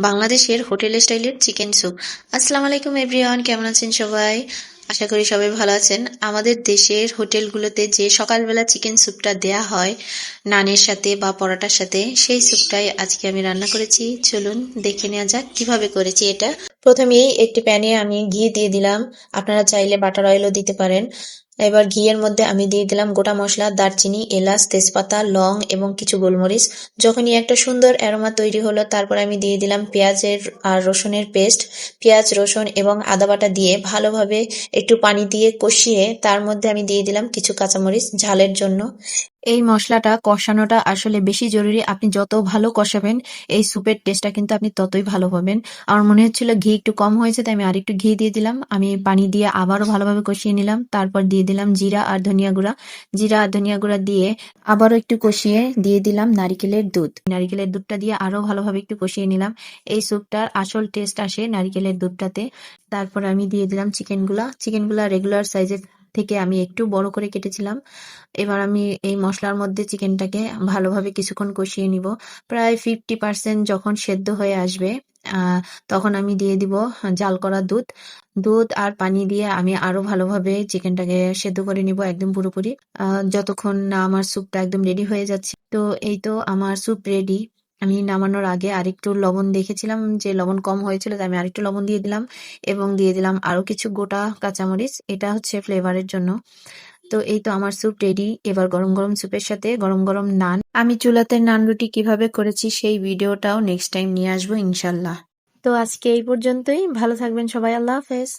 বাংলাদেশের হোটেল স্টাইলের chicken soup. আসসালাম আলাইকুম, এভরিওয়ান। কেমন আছেন সবাই? আশা করি সবাই ভালো আছেন। আমাদের দেশের হোটেলগুলোতে যে সকালবেলা চিকেন স্যুপটা দেয়া হয়, নানের সাথে বা পরোটার সাথে, সেই স্যুপটাই আজকে আমি রান্না করেছি। চলুন দেখে নেওয়া যাক কীভাবে করেছি এটা। প্রথমেই একটি প্যানে আমি ঘি দিয়ে দিলাম। আপনারা চাইলে বাটার অয়েলও দিতে পারেন। এবার ঘিয়ের মধ্যে আমি দিয়ে দিলাম গোটা মশলা, দারচিনি, এলাচ, তেজপাতা, লং এবং কিছু গোলমরিচ। যখনই একটা সুন্দর অ্যারোমা তৈরি হলো, তারপর আমি দিয়ে দিলাম পেঁয়াজের আর রসুনের পেস্ট পেঁয়াজ, রসুন এবং আদা বাটা দিয়ে ভালোভাবে একটু পানি দিয়ে কষিয়ে তার মধ্যে আমি দিয়ে দিলাম কিছু কাঁচামরিচ ঝালের জন্য। এই মশলাটা কষানোটা আসলে বেশি জরুরি। আপনি যত ভালো কষাবেন, এই স্যুপের টেস্টটা কিন্তু আপনি ততই ভালো পাবেন। আমার মনে হচ্ছিল ঘি একটু কম হয়েছে, তাই আমি আরেকটু ঘি দিয়ে দিলাম। আমি পানি দিয়ে আবারও ভালোভাবে কষিয়ে নিলাম। তারপর দিয়ে দিলাম জিরা আর ধনিয়া গুঁড়া। জিরা আর ধনিয়া গুঁড়া দিয়ে আবারও একটু কষিয়ে দিয়ে দিলাম নারিকেলের দুধ। নারিকেলের দুধটা দিয়ে আরও ভালোভাবে একটু কষিয়ে নিলাম। এই স্যুপটার আসল টেস্ট আসে নারিকেলের দুধটাতে। তারপর আমি দিয়ে দিলাম চিকেনগুলা চিকেনগুলা রেগুলার সাইজের থেকে আমি একটু বড় করে কেটেছিলাম। এবার আমি এই মশলার মধ্যে চিকেনটাকে ভালোভাবে কিছুক্ষণ কষিয়ে নিব। প্রায় ফিফটি পার্সেন্ট যখন সেদ্ধ হয়ে আসবে তখন আমি দিয়ে দিব জাল করা দুধ। দুধ আর পানি দিয়ে আমি আরও ভালোভাবে চিকেনটাকে সেদ্ধ করে নিব একদম পুরোপুরি। যতক্ষণ না আমার স্যুপটা একদম রেডি হয়ে যাচ্ছে। তো এই তো আমার স্যুপ রেডি আমি নামানোর আগে আরেকটু লবণ দেখেছিলাম যে লবণ কম হয়েছিল, তাই আমি আরেকটু লবণ দিয়ে দিলাম এবং দিয়ে দিলাম আরও কিছু গোটা কাঁচামরিচ। এটা হচ্ছে ফ্লেভারের জন্য। তো এই তো আমার স্যুপ রেডি এবার গরম গরম স্যুপের সাথে গরম গরম নান। আমি চুলাতে নান রুটি কীভাবে করেছি সেই ভিডিওটাও নেক্সট টাইম নিয়ে আসব ইনশাল্লাহ। তো আজকে এই পর্যন্তই। ভালো থাকবেন সবাই। আল্লাহ হাফেজ।